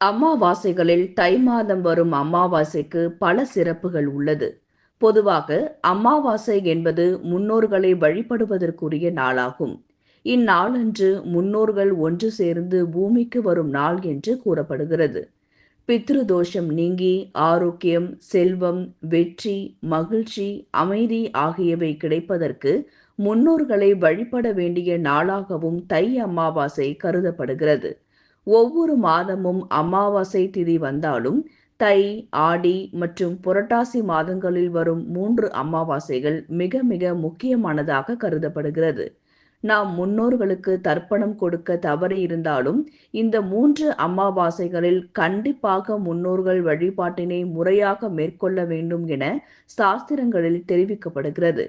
அமாவாசைகளில் தை மாதம் வரும் அமாவாசைக்கு பல சிறப்புகள் உள்ளது. பொதுவாக அமாவாசை என்பது முன்னோர்களை வழிபடுவதற்குரிய நாளாகும். இந்நாளன்று முன்னோர்கள் ஒன்று சேர்ந்து பூமிக்கு வரும் நாள் என்று கூறப்படுகிறது. பித்ரு தோஷம் நீங்கி ஆரோக்கியம் செல்வம் வெற்றி மகிழ்ச்சி அமைதி ஆகியவை கிடைப்பதற்கு முன்னோர்களை வழிபட வேண்டிய நாளாகவும் தை அமாவாசை கருதப்படுகிறது. ஒவ்வொரு மாதமும் அமாவாசை திதி வந்தாலும் தை ஆடி மற்றும் புரட்டாசி மாதங்களில் வரும் மூன்று அமாவாசைகள் மிக மிக முக்கியமானதாக கருதப்படுகிறது. நாம் முன்னோர்களுக்கு தர்ப்பணம் கொடுக்க தவறி இருந்தாலும் இந்த மூன்று அமாவாசைகளில் கண்டிப்பாக முன்னோர்கள் வழிபாட்டினை முறையாக மேற்கொள்ள வேண்டும் என சாஸ்திரங்களில் தெரிவிக்கப்படுகிறது.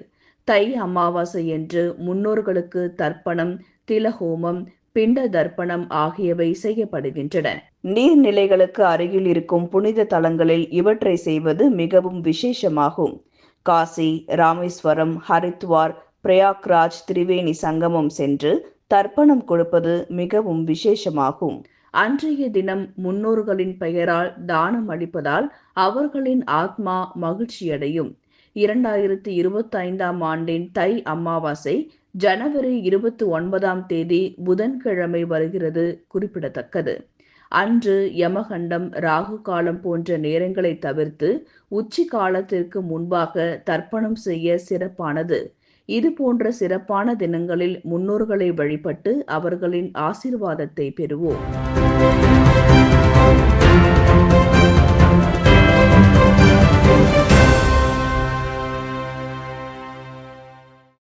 தை அமாவாசை என்று முன்னோர்களுக்கு தர்ப்பணம் திலஹோமம் பிண்ட தர்ப்பணம் ஆகியவை செய்யப்படுகின்றன. நீர்நிலைகளுக்கு அருகில் இருக்கும் புனித தலங்களில் இவற்றை செய்வது மிகவும் விசேஷமாகும். காசி ராமேஸ்வரம் ஹரித்வார் பிரயாக்ராஜ் திரிவேணி சங்கமம் சென்று தர்ப்பணம் கொடுப்பது மிகவும் விசேஷமாகும். அன்றைய தினம் முன்னோர்களின் பெயரால் தானம் அளிப்பதால் அவர்களின் ஆத்மா மகிழ்ச்சியடையும். இரண்டாயிரத்தி இருபத்தி ஐந்தாம் ஆண்டின் தை அமாவாசை ஜனவரி இருபத்தி ஒன்பதாம் தேதி புதன்கிழமை வருகிறது குறிப்பிடத்தக்கது. அன்று யமகண்டம் ராகு காலம் போன்ற நேரங்களை தவிர்த்து உச்சி காலத்திற்கு முன்பாக தர்ப்பணம் செய்ய சிறப்பானது. இது போன்ற சிறப்பான தினங்களில் முன்னோர்களை வழிபட்டு அவர்களின் ஆசிர்வாதத்தை பெறுவோம்.